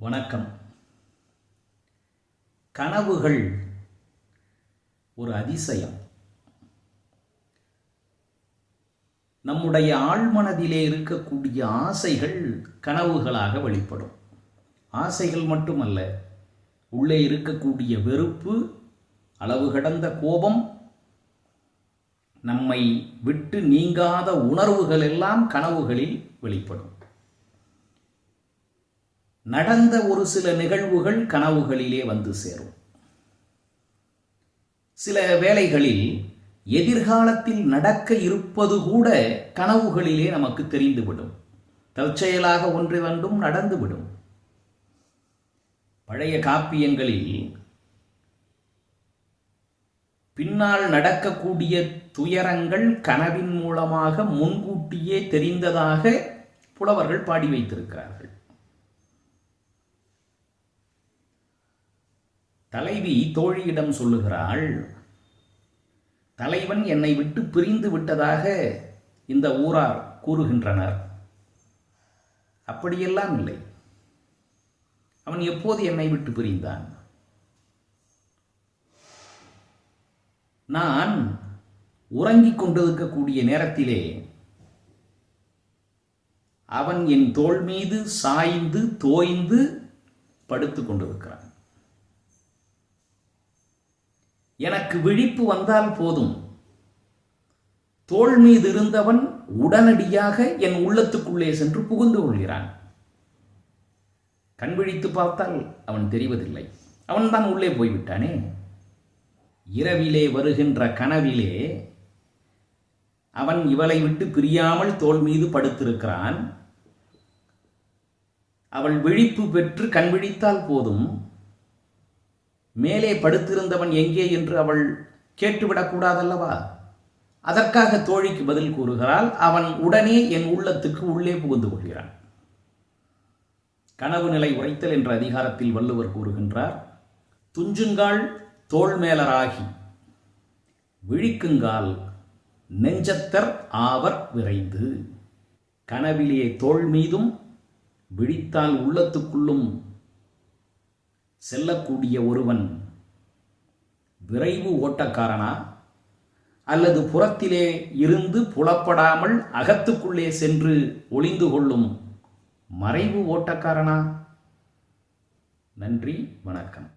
வணக்கம். கனவுகள் ஒரு அதிசயம். நம்முடைய ஆழ்மனதிலே இருக்கக்கூடிய ஆசைகள் கனவுகளாக வெளிப்படும். ஆசைகள் மட்டுமல்ல உள்ளே இருக்கக்கூடிய வெறுப்பு அளவு கடந்த கோபம் நம்மை விட்டு நீங்காத உணர்வுகள் எல்லாம் கனவுகளில் வெளிப்படும். நடந்த ஒரு சில நிகழ்வுகள் கனவுகளிலே வந்து சேரும். சில வேளைகளில் எதிர்காலத்தில் நடக்க இருப்பது கூட கனவுகளிலே நமக்கு தெரிந்துவிடும். தற்செயலாக ஒன்று வந்தும் நடந்துவிடும். பழைய காப்பியங்களில் பின்னால் நடக்கக்கூடிய துயரங்கள் கனவின் மூலமாக முன்கூட்டியே தெரிந்ததாக புலவர்கள் பாடி வைத்திருக்கிறார்கள். தலைவி தோழியிடம் சொல்லுகிறாள் தலைவன் என்னை விட்டு பிரிந்து விட்டதாக இந்த ஊரார் கூறுகின்றனர். அப்படியெல்லாம் இல்லை. அவன் எப்போது என்னை விட்டு பிரிந்தான்? நான் உறங்கிக் கொண்டிருக்கக்கூடிய நேரத்திலே அவன் என் தோள் மீது சாய்ந்து தோய்ந்து படுத்துக் கொண்டிருக்கிறான். எனக்கு விழிப்பு வந்தால் போதும். தோள் மீது இருந்தவன் உடனடியாக என் உள்ளத்துக்குள்ளே சென்று புகுந்து கொள்கிறான். கண் விழித்து பார்த்தால் அவன் தெரிவதில்லை. அவன்தான் உள்ளே போய்விட்டானே. இரவிலே வருகின்ற கனவிலே அவன் இவளை விட்டு பிரியாமல் தோல் மீது படுத்திருக்கிறான். அவள் விழிப்பு பெற்று கண் விழித்தால் போதும். மேலே படுத்திருந்தவன் எங்கே என்று அவள் கேட்டுவிடக்கூடாதல்லவா? அதற்காக தோழிக்கு பதில் கூறுகிறாள். அவன் உடனே என் உள்ளத்துக்கு உள்ளே புகுந்து கொள்கிறான். கனவு நிலை உரைத்தல் என்ற அதிகாரத்தில் வள்ளுவர் கூறுகின்றார். துஞ்சுங்கால் தோள்மேலராகி விழிக்குங்கால் நெஞ்சத்தர் ஆவர் விரைந்து. கனவிலே தோள் மீதும் விழித்தால் உள்ளத்துக்குள்ளும் செல்லக்கூடிய ஒருவன் விரைவு ஓட்டக்காரனா? அல்லது புறத்திலே இருந்து புலப்படாமல் அகத்துக்குள்ளே சென்று ஒளிந்து கொள்ளும் மறைவு ஓட்டக்காரனா? நன்றி வணக்கம்.